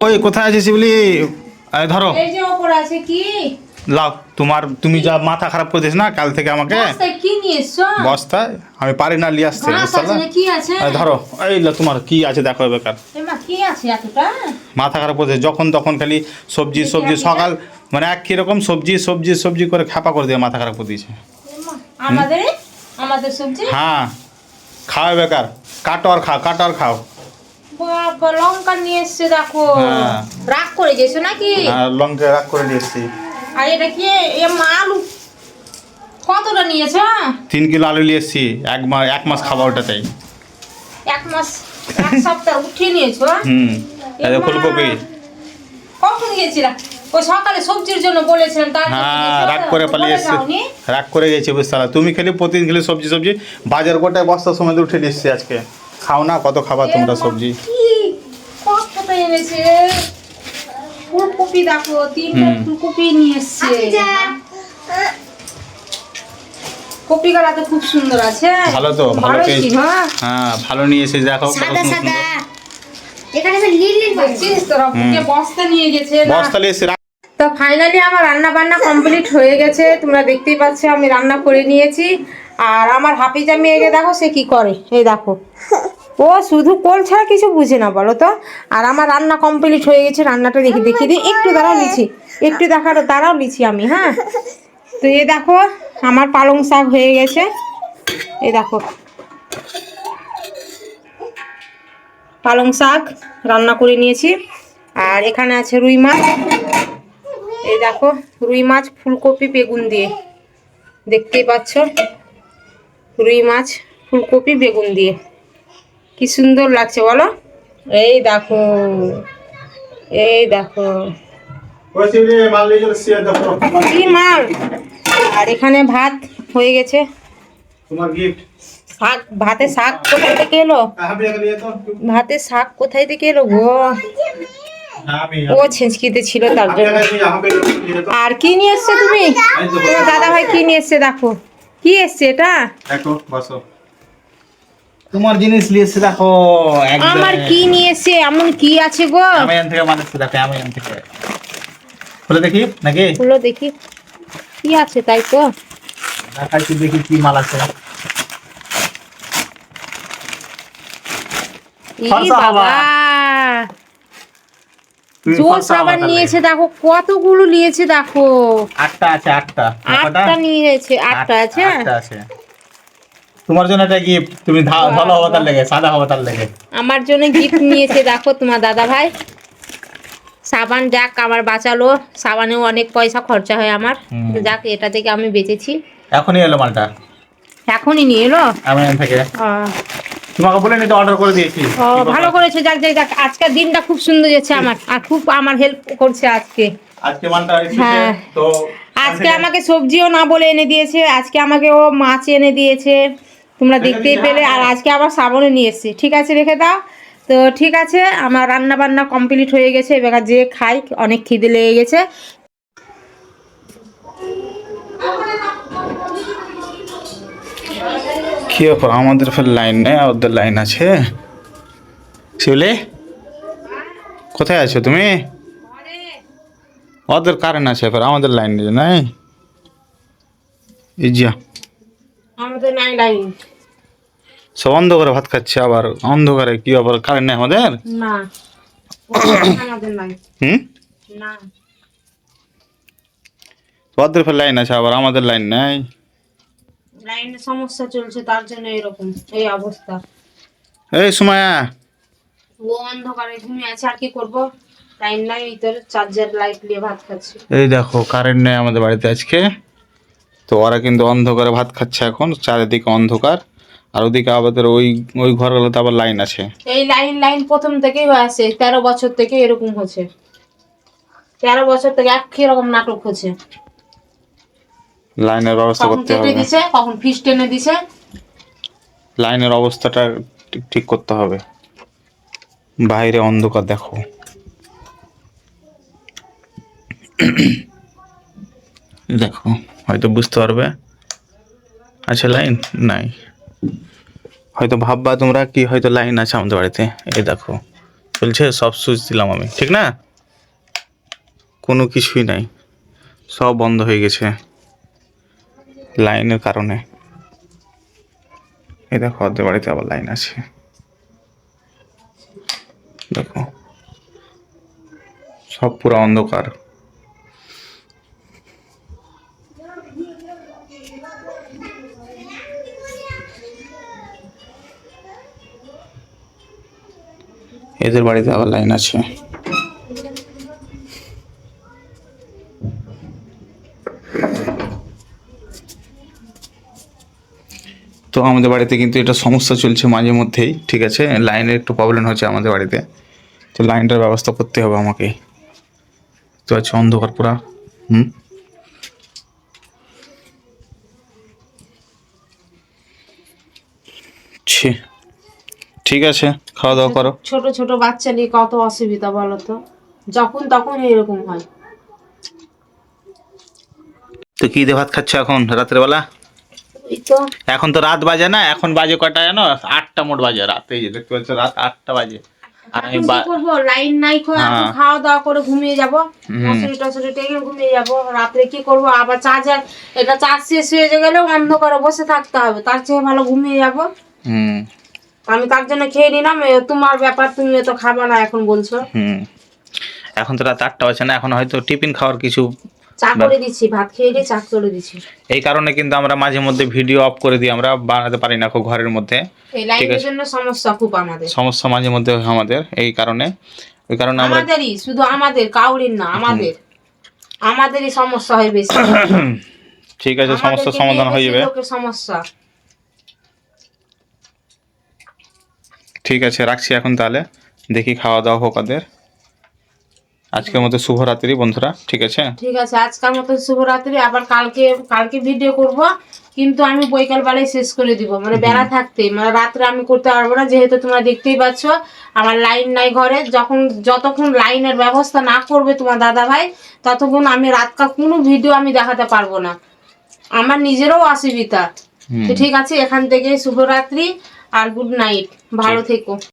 ওই কোথায় আছে শিবলি ধরো। এই যে ওপর আছে কি? লাও তোমার তুমি যা মাথা খারাপ করে না কাল থেকে আমাকে? কি বস্তায়? আমি পারি না নিয়ে আসতে ধরো এই লো তোমার কি আছে দেখো বেকার মাথা খারাপ করে যখন তখন খালি সবজি সবজি সকাল মানে এক কীরকম সবজি সবজি সবজি করে খাপা করে দিয়ে মাথা খারাপ করে দিয়েছে। আমাদের? আমাদের সবজি? হ্যাঁ খাও বেকার। কাটো আর খাও কাটো আর খাও। বাবা লঙ্কা নিয়ে এসছে দেখো। হ্যাঁ। রাগ করে গেছো নাকি? আর লঙ্কা রাগ করে দিয়েছি আর এটা কি? এ মা আলু। কতটা নিয়েছো তিন কিলো আলু নিয়ে এসছি। এক মাস এক মাস খাবার ওটাতেই। এক মাস এক সপ্তাহ উঠিয়ে নিয়েছো হুম এই যে ফুলকপি। কখন গিয়েছিলাম ওই সকালে সবজির জন্য বলেছিলাম তার হ্যাঁ রাগ করে পালিয়ে বলে এসছে। রাগ করে গেছে বুঝতে পারলা? তুমি খেলে প্রতিদিন খেলে সবজি সবজি বাজার গোটায় বস্তার সময় তো উঠে এসছি আজকে। খাও না কত খাবার তোমরা সবজি? এনেছে? ফুলকপি দেখো তিনটা ফুলকপি নিয়ে এসছে। কপি তো খুব সুন্দর আছে। ভালো তো, ভালো হ্যাঁ ভালো নিয়ে এসে দেখো সাদা সাদা। এখানে সব নীল নীল দেখছিস তোরা বুকে বস্তা নিয়ে গেছে বস্তা নিয়ে তো ফাইনালি আমার রান্না বান্না কমপ্লিট হয়ে গেছে। তোমরা দেখতেই পাচ্ছ আমি রান্না করে নিয়েছি। আর আমার হাফিজা মেয়েকে দেখো সে কি করে? এই দেখো। ও শুধু কোল ছাড়া কিছু বুঝে না বলো তো? আর আমার রান্না কমপ্লিট হয়ে গেছে রান্নাটা দেখি দেখিয়ে দিই একটু দাঁড়াও লিছি একটু দেখার দাঁড়াও লিছি আমি হ্যাঁ? তো এ দেখো আমার পালং শাক হয়ে গেছে। এ দেখো। পালং শাক রান্না করে নিয়েছি। আর এখানে আছে রুই মাছ। এই দেখো রুই মাছ ফুলকপি বেগুন দিয়ে। দেখতেই পাচ্ছ? রুই মাছ ফুলকপি বেগুন দিয়ে। কি সুন্দর লাগছে বলো? এই দেখো এই দেখো। কি মাল? আর এখানে ভাত হয়ে গেছে। তোমার গিফট শাক ভাতে শাক কোথায় থেকে এলো? ভাতে শাক কোথায় থেকে এলো গো? ও ছেঁচকিতে ছিল তার জন্য। আর কি নিয়ে এসছো তুমি? তোমার দাদা ভাই কি নিয়ে এসছে দেখো। কি এসছে এটা? দেখো বসো। তোমার জিনিস নিয়ে এসে দেখো আমার কি নিয়ে এসছে এমন কি আছে গো? অ্যামাজন থেকে মানুষ দেখো অ্যামাজন থেকে। খুলে দেখি নাকি? খুলো দেখি। কি আছে তাই তো? দেখাচ্ছি দেখি কি মাল আছে। সাবান নিয়েছে দেখো কতগুলো নিয়েছে দেখো। আটটা আছে আটটা। আটটা নিয়েছে আটটা আছে? আটটা আছে। তোমার জন্য একটা গিফট তুমি ভালো হবে তার লেগে সাদা হবে তার লেগে? আমার জন্য গিফট নিয়েছে দেখো তোমার দাদা ভাই। সাবান যাক আমার বাঁচালো। সাবানেও অনেক পয়সা খরচা হয় আমার। যাক এটা থেকে আমি বেঁচেছি। এখনই এলো মালটা? এখনই নিয়ে এলো? অ্যামাজন থেকে? তোমাকে বলে নিতে অর্ডার করে দিয়েছি। ও ভালো করেছে যাক যাক যাক। আজকের দিনটা খুব সুন্দর যাচ্ছে আমার। আর খুব আমার হেল্প করছে আজকে। আজকে মালটা এসেছে হ্যাঁ। তো আজকে আমাকে সবজিও না বলে এনে দিয়েছে। আজকে আমাকে ও মাছ এনে দিয়েছে। তোমরা দেখতেই পেলে। আর আজকে আবার সাবনে নিয়ে এসছে। ঠিক আছে রেখে দাও। তো ঠিক আছে আমার রান্না বান্না কমপ্লিট হয়ে গেছে। এবার যে খাই অনেক খিদে লেগে গেছে। কি ব্যাপার? আমাদের ফের লাইন নেই ওদের লাইন আছে। শিবলি কোথায় আছো তুমি? ওদের কারেন্ট আছে ফের আমাদের লাইন নেই নাই? এই যা। আমাদের নাই লাইন। সব অন্ধকারে ভাত খাচ্ছে আবার অন্ধকারে কি আবার কারেন্ট নেই আমাদের? না। আমাদের নাই। হুম? না। ওদের ফের লাইন আছে আবার আমাদের লাইন নেই। লাইনের সমস্যা চলছে তার জন্য এরকম এই অবস্থা। এই সুমায়া। ও অন্ধকারে ঘুমিয়ে আছে আর কি করব? লাইন নাই ভিতরে চার্জার লাইট নিয়ে ভাত খাচ্ছি। এই দেখো কারেন্ট নেই আমাদের বাড়িতে আজকে। তো ওরা কিন্তু অন্ধকারে ভাত খাচ্ছে এখন চারিদিকে অন্ধকার। আর ওদিকে আমাদের ওই ওই ঘরগুলোতে আবার লাইন আছে। এই লাইন লাইন প্রথম থেকেই আছে তেরো বছর থেকে এরকম হচ্ছে। তেরো বছর থেকে একই রকম নাটক হচ্ছে। লাইনের ব্যবস্থা করতে হবে। দিছে কখন ফিস টেনে দিছে। লাইনের অবস্থাটা ঠিক করতে হবে। বাইরে অন্ধকার দেখো। দেখো। হয়তো বুঝতে পারবে। আছে লাইন নাই। হয়তো ভাববা তোমরা কি হয়তো লাইন আছে আমাদের বাড়িতে। এই দেখো, চলছে, সব সুইচ দিলাম আমি, ঠিক না? কোনো কিছুই নাই, সব বন্ধ হয়ে গেছে লাইনের কারণে। এই দেখো ওদের বাড়িতে আবার লাইন আছে। দেখো, সব পুরো অন্ধকার। এদের বাড়িতে আবার লাইন আছে। তো আমাদের বাড়িতে কিন্তু এটা সমস্যা চলছে মাঝে মধ্যেই, ঠিক আছে? লাইনের একটু প্রবলেম হচ্ছে আমাদের বাড়িতে। তো লাইনটার ব্যবস্থা করতে হবে আমাকে। তো আছে অন্ধকার পুরা। হুম? ছি। ঠিক আছে খাওয়া দাওয়া করো। ছোট ছোট বাচ্চা নিয়ে কত অসুবিধা বলো তো যখন তখন এরকম হয়। তো কি দিয়ে ভাত খাচ্ছ এখন রাতের বেলা? এখন তো রাত বাজে না এখন বাজে কটা জানো? আটটা মোট বাজে রাত এই যে দেখতে পাচ্ছ রাত আটটা বাজে। আর আমি করব? লাইন নাই হ্যাঁ। খাওয়া দাওয়া করে ঘুমিয়ে যাব। মশুরি টসুরি টেকে ঘুমিয়ে যাব। রাত্রে কি করব? আবার চার্জার এটা চার্জ শেষ হয়ে গেলেও অন্ধকারে বসে থাকতে হবে তার চেয়ে ভালো ঘুমিয়ে যাব। হুম। আমি তার জন্য খেয়ে নিলাম? তোমার ব্যাপার তুমি তো খাবে না এখন বলছো। হুম। এখন তো রাত আটটা বাজে না এখন হয়তো টিফিন খাওয়ার কিছু চা করে দিচ্ছি ভাত খেয়ে দিয়ে চা করে দিচ্ছি। এই কারণে কিন্তু আমরা মাঝে মধ্যে ভিডিও অফ করে দিই আমরা বানাতে পারি না খুব ঘরের মধ্যে। লাইনের জন্য সমস্যা খুব আমাদের। সমস্যা মাঝে মধ্যে আমাদের এই কারণে। ওই কারণে আমরা আমাদেরই শুধু আমাদের কাউরির না আমাদের। আমাদেরই সমস্যা হয় বেশি। ঠিক আছে সমস্যার সমাধান হয়ে যাবে। সমস্যা। ঠিক আছে রাখছি এখন তাহলে। দেখি খাওয়া দাওয়া হোক ওদের। আজকের মতো শুভরাত্রি বন্ধুরা ঠিক আছে? ঠিক আছে আজকের মতো শুভরাত্রি। আবার কালকে কালকে ভিডিও করব কিন্তু আমি বৈকাল বেলায় শেষ করে দিব। মানে বেলা থাকতে মানে রাত্রে আমি করতে পারব না যেহেতু তোমরা দেখতেই পাচ্ছ আমার লাইন নাই ঘরে। যখন যতক্ষণ লাইনের ব্যবস্থা না করবে তোমার দাদা ভাই ততক্ষণ আমি রাতকা কোনো ভিডিও আমি দেখাতে পারব না। আমার নিজেরও অসুবিধা। ঠিক আছে এখান থেকে শুভরাত্রি। আর গুড নাইট ভালো থেকো।